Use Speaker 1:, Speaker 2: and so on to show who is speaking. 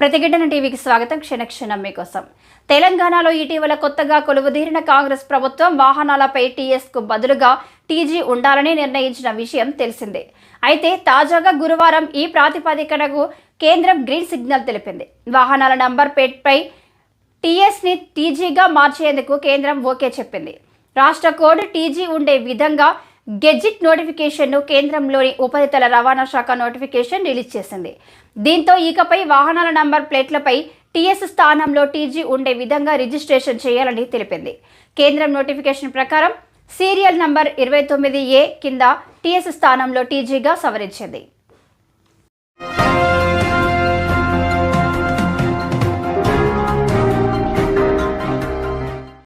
Speaker 1: ప్రతిఘటన టీవీకి స్వాగతం. క్షణక్షణం మీకోసం. తెలంగాణలో ఇటీవల కొత్తగా కొలువుదీరిన కాంగ్రెస్ ప్రభుత్వం వాహనాలపై టీఎస్కు బదులుగా టీజీ ఉండాలని నిర్ణయించిన విషయం తెలిసిందే. అయితే తాజాగా గురువారం ఈ ప్రాతిపదికనకు కేంద్రం గ్రీన్ సిగ్నల్ తెలిపింది. వాహనాల నంబర్ ప్లేట్పై టీఎస్ని టీజీగా మార్చేందుకు కేంద్రం ఓకే చెప్పింది. రాష్ట్ర కోడ్ టీజీ ఉండే విధంగా గెజిట్ నోటిఫికేషన్ను కేంద్రంలోని ఉపరితల రవాణా శాఖ నోటిఫికేషన్ రిలీజ్ చేసింది. దీంతో ఇకపై వాహనాల నంబర్ ప్లేట్లపై టీఎస్ స్థానంలో టీజీ ఉండే విధంగా రిజిస్ట్రేషన్ చేయాలని తెలిపింది. కేంద్రం నోటిఫికేషన్ ప్రకారం సీరియల్ నంబర్ ఇరవై తొమ్మిది ఏ కింద టీఎస్ స్థానంలో టీజీగా సవరించింది.